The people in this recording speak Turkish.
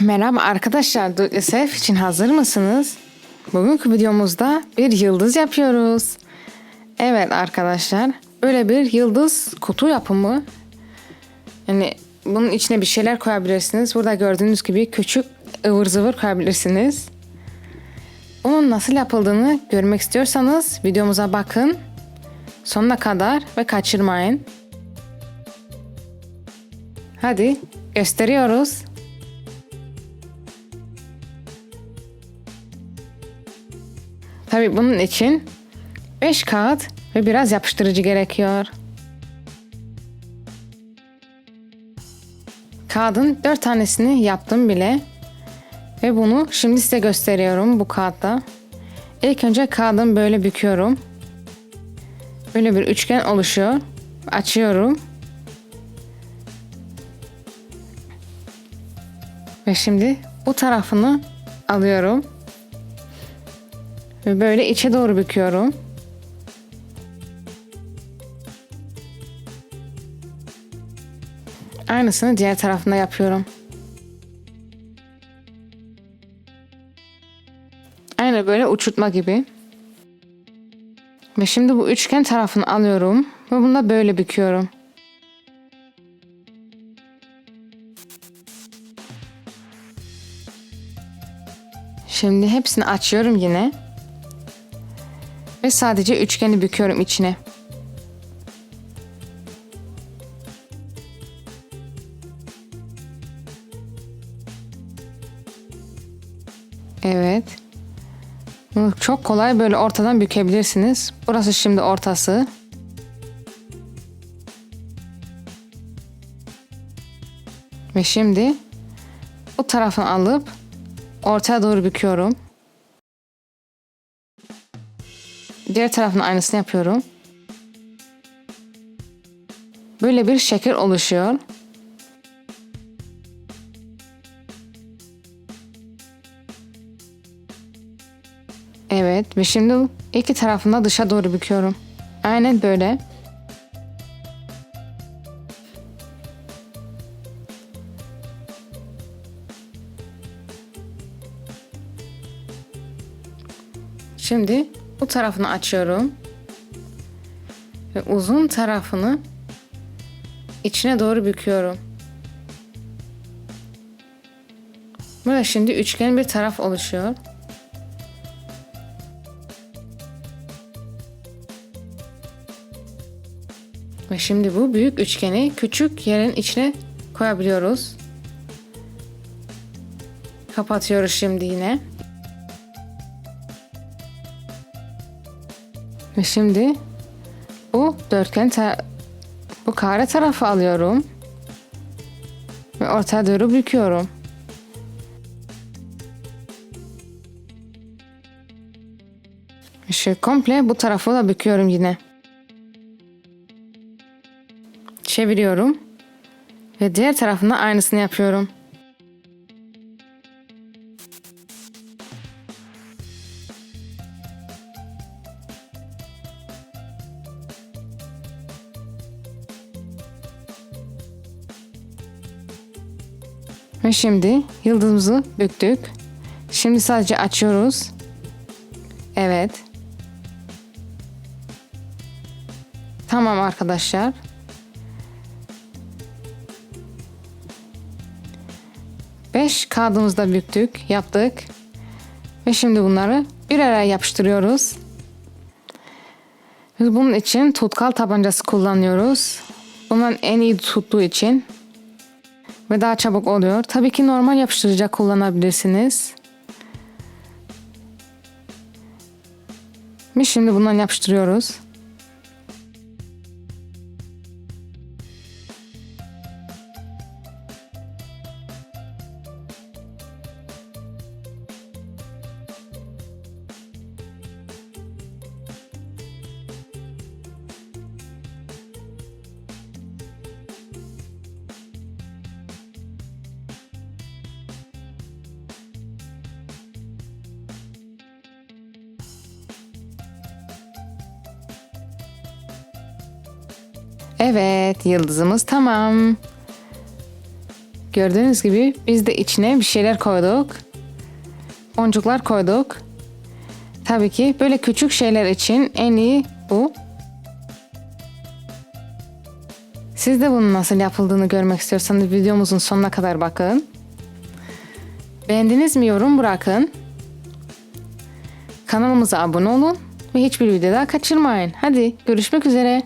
Merhaba arkadaşlar, Yourself için hazır mısınız? Bugünkü videomuzda bir yıldız yapıyoruz. Evet arkadaşlar, böyle bir yıldız kutu yapımı. Yani bunun içine bir şeyler koyabilirsiniz. Burada gördüğünüz gibi küçük ıvır zıvır koyabilirsiniz. Onun nasıl yapıldığını görmek istiyorsanız videomuza bakın. Sonuna kadar ve kaçırmayın. Hadi gösteriyoruz. Tabii bunun için 5 kağıt ve biraz yapıştırıcı gerekiyor. Kağıdın 4 tanesini yaptım bile. Ve bunu şimdi size gösteriyorum bu kağıtta. İlk önce kağıdını böyle büküyorum. Böyle bir üçgen oluşuyor. Açıyorum. Ve şimdi bu tarafını alıyorum. Ve böyle içe doğru büküyorum. Aynısını diğer tarafında yapıyorum. Aynı böyle uçurtma gibi. Ve şimdi bu üçgen tarafını alıyorum ve bunu da böyle büküyorum. Şimdi hepsini açıyorum yine. Ve sadece üçgeni büküyorum içine. Evet. Çok kolay böyle ortadan bükebilirsiniz. Burası şimdi ortası. Ve şimdi bu tarafını alıp ortaya doğru büküyorum. Diğer tarafın aynısını yapıyorum. Böyle bir şekil oluşuyor. Evet ve şimdi iki tarafında dışa doğru büküyorum. Aynen böyle. Şimdi bu tarafını açıyorum. Ve uzun tarafını içine doğru büküyorum. Burada şimdi üçgen bir taraf oluşuyor. Ve şimdi bu büyük üçgeni küçük yerin içine koyabiliyoruz. Kapatıyoruz şimdi yine. Ve şimdi bu dörtgen bu kare tarafı alıyorum. Ve ortaya doğru büküyorum. Şu komple bu tarafı da büküyorum yine. Çeviriyorum. Ve diğer tarafında aynısını yapıyorum. Ve şimdi yıldızımızı büktük. Şimdi sadece açıyoruz. Evet. Tamam arkadaşlar. Beş kağıdımızı da büktük, yaptık. Ve şimdi bunları bir araya yapıştırıyoruz. Biz bunun için tutkal tabancası kullanıyoruz. Bunların en iyi tuttuğu için ve daha çabuk oluyor. Tabii ki normal yapıştırıcı kullanabilirsiniz. Biz şimdi bundan yapıştırıyoruz. Evet, yıldızımız tamam. Gördüğünüz gibi biz de içine bir şeyler koyduk. Boncuklar koyduk. Tabii ki böyle küçük şeyler için en iyi bu. Siz de bunun nasıl yapıldığını görmek istiyorsanız videomuzun sonuna kadar bakın. Beğendiniz mi yorum bırakın. Kanalımıza abone olun ve hiçbir video daha kaçırmayın. Hadi görüşmek üzere.